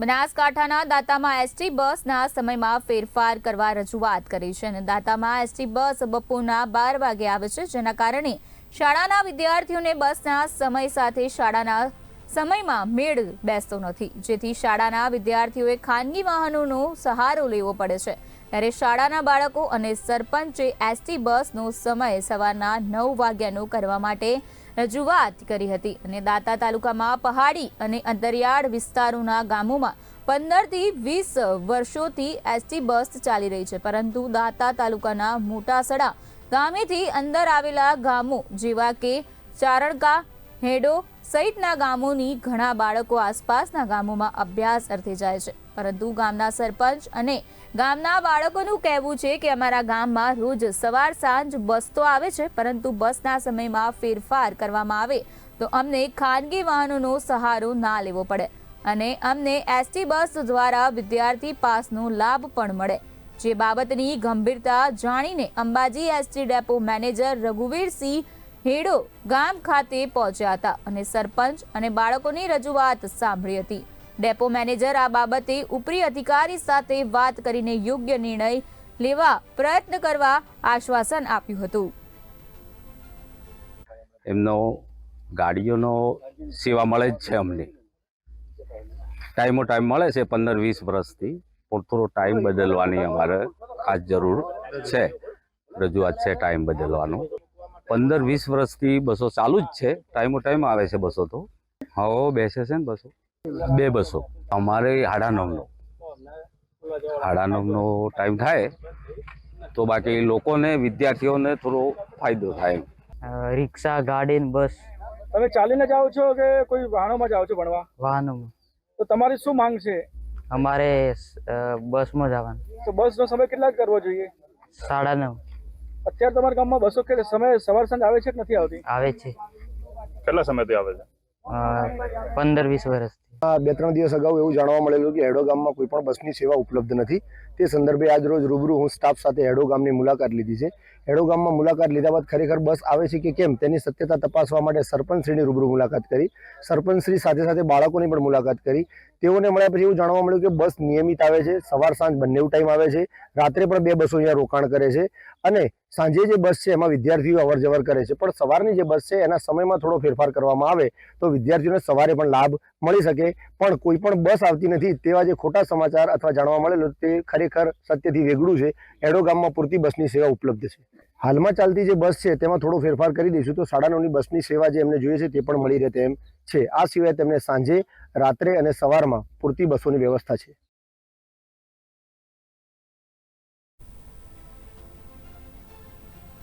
બનાસકાંઠાના દાંતામાં એસટી બસના સમયમાં ફેરફાર કરવા રજૂઆત કરી છે અને દાંતામાં એસટી બસ બપોરના બાર વાગે આવે છે, જેના કારણે શાળાના વિદ્યાર્થીઓને બસના સમય સાથે શાળાના સમયમાં મેળ બેસતો નથી. જેથી શાળાના વિદ્યાર્થીઓએ ખાનગી વાહનોનો સહારો લેવો પડે છે. ત્યારે શાળાના બાળકો અને સરપંચે એસટી બસનો સમય સવારના નવ વાગ્યાનો કરવા માટે રજૂઆત કરી હતી અને દાતા તાલુકામાં પહાડી અને અંતરિયાળ વિસ્તારોના ગામોમાં પંદરથી વીસ વર્ષોથી એસટી બસ ચાલી રહી છે, પરંતુ દાતા તાલુકાના મોટાસડા ગામેથી અંદર આવેલા ગામો જેવા કે ચારણકા, હેડો સહિતના ગામોની ઘણા બાળકો આસપાસના ગામોમાં અભ્યાસ અર્થે જાય છે. પરંતુ ગામના સરપંચ અને ગામના બાળકોનું કહેવું છે કે અમારા ગામમાં રોજ સવાર સાંજ બસ તો આવે છે, પરંતુ બસના સમયમાં ફેરફાર કરવામાં આવે તો અમને ખાનગી વાહનોનો સહારો ના લેવો પડે અને અમને એસટી બસ દ્વારા વિદ્યાર્થી પાસનો લાભ પણ મળે. જે બાબતની ગંભીરતા જાણીને Ambaji ST depot manager Raghuvirsinh Hedo ગામ ખાતે પહોંચ્યા હતા અને સરપંચ અને બાળકોની રજૂઆત સાંભળી હતી. ડેપો મેનેજર આ બાબતે ઉપરી અધિકારી સાથે વાત કરીને યોગ્ય નિર્ણય લેવા પ્રયત્ન કરવા આશ્વાસન આપ્યું હતું. એમનો ગાડીઓનો સેવા મળે જ છે અમને. ટાઈમો ટાઈમ મળે છે પંદર વીસ વર્ષથી. થોડો ટાઈમ બદલવાની અમારે ખાસ જરૂર છે. રજૂઆત છે ટાઈમ બદલવાનો. પંદર વીસ વર્ષથી બસો ચાલુ જ છે. ટાઈમો ટાઈમ આવે છે બસો તો. હવે બેસે છે ને બસો. બે બસો. અમારે સાડા નવનો. સાડા નવનો ટાઈમ થાય તો બાકી લોકોને વિદ્યાર્થીઓને થોડો ફાયદો થાય રિક્ષા ગાડી બસ. તમે ચાલીને જાઓ છો કે કોઈ વાહનોમાં જાઓ છો ભણવા? વાહનોમાં. તો તમારી શું માંગ છે? અમારે બસમાં જવાનું. તો બસનો સમય કેટલા કરવો જોઈએ? સાડા નવ. અત્યારે તમારા ગામમાં બસો કે સમય સવાર સાંજ આવે છે કે નથી આવતી? આવે છે. કેટલા સમયથી આવે છે? પંદર વીસ વર્ષથી આ બે ત્રણ દિવસ અગાઉ એવું જાણવા મળેલું કે હેડો ગામમાં કોઈ પણ બસની સેવા ઉપલબ્ધ નથી. તે સંદર્ભે આજ રોજ રૂબરૂ હું સ્ટાફ સાથે હેડો ગામની મુલાકાત લીધી છે. હેડો ગામમાં મુલાકાત લીધા બાદ ખરેખર બસ આવે છે કે કેમ તેની સત્યતા તપાસવા માટે સરપંચશ્રીની રૂબરૂ મુલાકાત કરી. સરપંચશ્રી સાથે સાથે બાળકોની પણ મુલાકાત કરી. તેઓને મળ્યા પછી એવું જાણવા મળ્યું કે બસ નિયમિત આવે છે. સવાર સાંજ બંને ટાઈમ આવે છે. રાત્રે પણ બે બસો અહીંયા રોકાણ કરે છે. અને સાંજે જે બસ છે એમાં વિદ્યાર્થીઓ અવર જવર કરે છે. પણ સવારની જે બસ છે એના સમયમાં થોડો ફેરફાર કરવામાં આવે તો વિદ્યાર્થીઓને સવારે પણ લાભ મળી શકે. પણ કોઈ પણ બસ આવતી નથી તેવા જે ખોટા સમાચાર અથવા જાણવા મળેલું તે ખરેખર સત્યથી વેગળું છે. એડો ગામમાં પૂરતી બસની સેવા ઉપલબ્ધ છે. હાલમાં ચાલતી જે બસ છે તેમાં થોડો ફેરફાર કરી દઈશું તો સાડા નવની બસની સેવા જે એમને જોઈએ છે તે પણ મળી રહે તેમ છે. આ સિવાય તેમને સાંજે, રાત્રે અને સવારમાં પૂરતી બસોની વ્યવસ્થા છે.